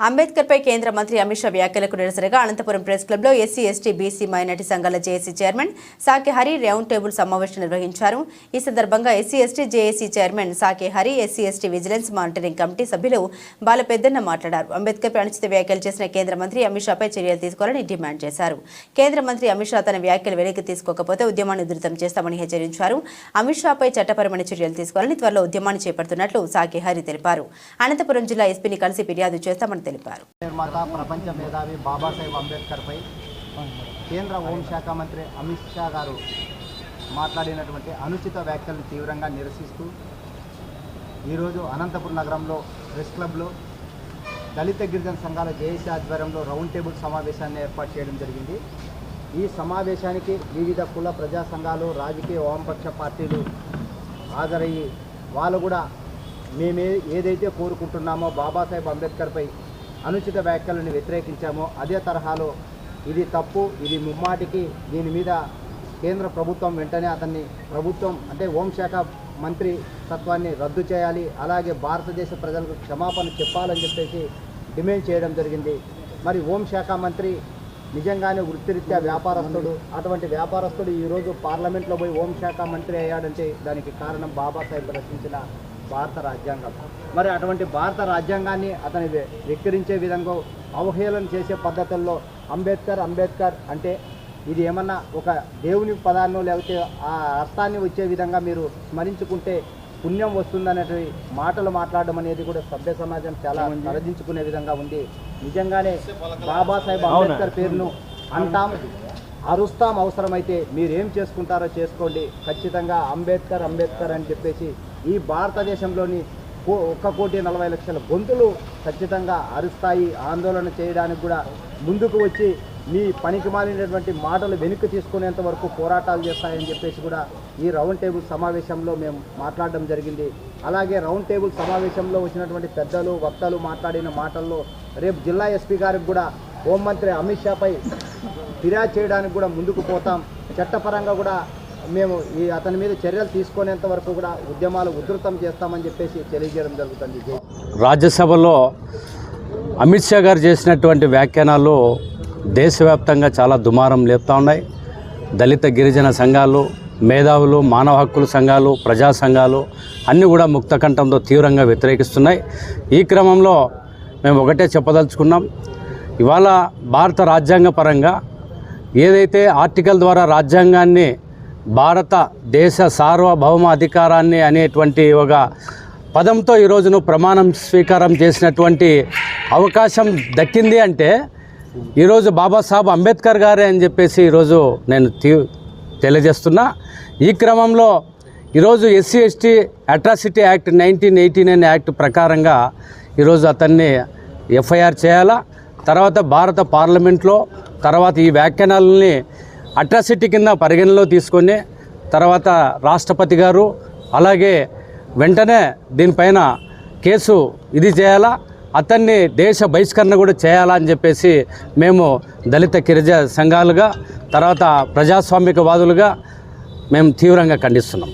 అంబేద్కర్ పై కేంద్ర మంత్రి అమిత్ షా వ్యాఖ్యలకు నిరసనగా అనంతపురం ప్రెస్ క్లబ్లో ఎస్సీ ఎస్టీ బీసీ మైనార్టీ సంఘాల JAC chairman Sake Hari round table సమావేశం నిర్వహించారు. ఈ సందర్భంగా SC ST JAC chairman Sake Hari SC ST vigilance monitoring committee సభ్యులు బాల పెద్దన్న మాట్లాడారు. అంబేద్కర్ పై అనుచిత వ్యాఖ్యలు చేసిన కేంద్ర మంత్రి అమిత్ షాపై చర్యలు తీసుకోవాలని డిమాండ్ చేశారు. కేంద్ర మంత్రి అమిత్ షా తన వ్యాఖ్యలు వెనక్కి తీసుకోకపోతే ఉద్యమాన్ని ఉధృతం చేస్తామని హెచ్చరించారు. అమిత్ షాపై చట్టపరమైన చర్యలు తీసుకోవాలని త్వరలో ఉద్యమాన్ని చేపడుతున్నట్లు సాకే హరి తెలిపారు. అనంతపురం జిల్లా ఎస్పీని కలిసి ఫిర్యాదు చేస్తామని తెలిపారు. నిర్మాత ప్రపంచ మేధావి బాబాసాహెబ్ అంబేద్కర్పై కేంద్ర హోంశాఖ మంత్రి అమిత్ షా గారు మాట్లాడినటువంటి అనుచిత వ్యాఖ్యలను తీవ్రంగా నిరసిస్తూ ఈరోజు అనంతపురం నగరంలో ప్రెస్ క్లబ్లో దళిత గిరిజన సంఘాల జేఏసీ ఆధ్వర్యంలో రౌండ్ టేబుల్ సమావేశాన్ని ఏర్పాటు చేయడం జరిగింది. ఈ సమావేశానికి వివిధ కుల ప్రజా సంఘాలు రాజకీయ వామపక్ష పార్టీలు హాజరయ్యి వాళ్ళు కూడా మేమే ఏదైతే కోరుకుంటున్నామో బాబాసాహెబ్ అంబేద్కర్పై అనుచిత వ్యాఖ్యలను వ్యతిరేకించామో అదే తరహాలో ఇది తప్పు ఇది ముమ్మాటికి దీని మీద కేంద్ర ప్రభుత్వం వెంటనే అతన్ని ప్రభుత్వం అంటే హోంశాఖ మంత్రి తత్వాన్ని రద్దు చేయాలి అలాగే భారతదేశ ప్రజలకు క్షమాపణ చెప్పాలని చెప్పేసి డిమాండ్ చేయడం జరిగింది. మరి హోంశాఖ మంత్రి నిజంగానే వృత్తిరీత్యా వ్యాపారస్తుడు అటువంటి వ్యాపారస్తుడు ఈరోజు పార్లమెంట్లో పోయి హోంశాఖ మంత్రి అయ్యాడంటే దానికి కారణం బాబాసాహెబ్ రచించిన భారత రాజ్యాంగం. మరి అటువంటి భారత రాజ్యాంగాన్ని అతని వెక్కిరించే విధంగా అవహేళన చేసే పద్ధతుల్లో అంబేద్కర్ అంబేద్కర్ అంటే ఇది ఏమన్నా ఒక దేవుని పదాన్నో లేకపోతే ఆ అర్థాన్ని వచ్చే విధంగా మీరు స్మరించుకుంటే పుణ్యం వస్తుందనేటి మాటలు మాట్లాడడం అనేది కూడా సభ్య సమాజం చాలా తలదించుకునే విధంగా ఉంది. నిజంగానే బాబాసాహెబ్ అంబేద్కర్ పేరును అంటాం అరుస్తాం అవసరమైతే మీరు చేసుకుంటారో చేసుకోండి. ఖచ్చితంగా అంబేద్కర్ అంబేద్కర్ అని చెప్పేసి ఈ భారతదేశంలోని కో ఒక్క కోటి నలభై లక్షల గొంతులు ఖచ్చితంగా అరుస్తాయి. ఆందోళన చేయడానికి కూడా ముందుకు వచ్చి మీ పనికి మాలినటువంటి మాటలు వెనక్కి తీసుకునేంత వరకు పోరాటాలు చేస్తాయని చెప్పేసి కూడా ఈ రౌండ్ టేబుల్ సమావేశంలో మేము మాట్లాడడం జరిగింది. అలాగే రౌండ్ టేబుల్ సమావేశంలో వచ్చినటువంటి పెద్దలు వక్తలు మాట్లాడిన మాటల్లో రేపు జిల్లా ఎస్పీ గారికి కూడా హోంమంత్రి అమిత్ షాపై ఫిర్యాదు చేయడానికి కూడా ముందుకు పోతాం. చట్టపరంగా కూడా మేము ఈ అతని మీద చర్యలు తీసుకునేంత వరకు కూడా ఉద్యమాలు ఉధృతం చేస్తామని చెప్పేసి తెలియజేయడం జరుగుతుంది. రాజ్యసభలో అమిత్ షా గారు చేసినటువంటి వ్యాఖ్యానాలు దేశవ్యాప్తంగా చాలా దుమారం లేపుతూ ఉన్నాయి. దళిత గిరిజన సంఘాలు మేధావులు మానవ హక్కుల సంఘాలు ప్రజా సంఘాలు అన్నీ కూడా ముక్తకంఠంతో తీవ్రంగా వ్యతిరేకిస్తున్నాయి. ఈ క్రమంలో మేము ఒకటే చెప్పదలుచుకున్నాం. ఇవాళ భారత రాజ్యాంగ పరంగా ఏదైతే ఆర్టికల్ ద్వారా రాజ్యాంగాన్ని భారత దేశ సార్వభౌమ అధికారాన్ని అనేటువంటి ఒక పదంతో ఈరోజును ప్రమాణం స్వీకారం చేసినటువంటి అవకాశం దక్కింది అంటే ఈరోజు బాబాసాహెబ్ అంబేద్కర్ గారే అని చెప్పేసి ఈరోజు నేను తీ తెలియజేస్తున్నా. ఈ క్రమంలో ఈరోజు SC ST atrocity act nineteen eighty nine act ప్రకారంగా ఈరోజు అతన్ని ఎఫ్ఐఆర్ చేయాలా? తర్వాత భారత పార్లమెంట్లో తర్వాత ఈ వ్యాఖ్యానాలని అట్రాసిటీ కింద పరిగణలో తీసుకొని తర్వాత రాష్ట్రపతి గారు అలాగే వెంటనే దీనిపైన కేసు ఇది చేయాలా? అతన్ని దేశ బహిష్కరణ కూడా చేయాలా అని చెప్పేసి మేము దళిత గిరిజ సంఘాలుగా తర్వాత ప్రజాస్వామికవాదులుగా మేము తీవ్రంగా ఖండిస్తున్నాం.